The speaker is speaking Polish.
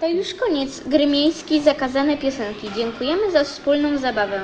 To już koniec Grymiejskiej Zakazane Piosenki. Dziękujemy za wspólną zabawę.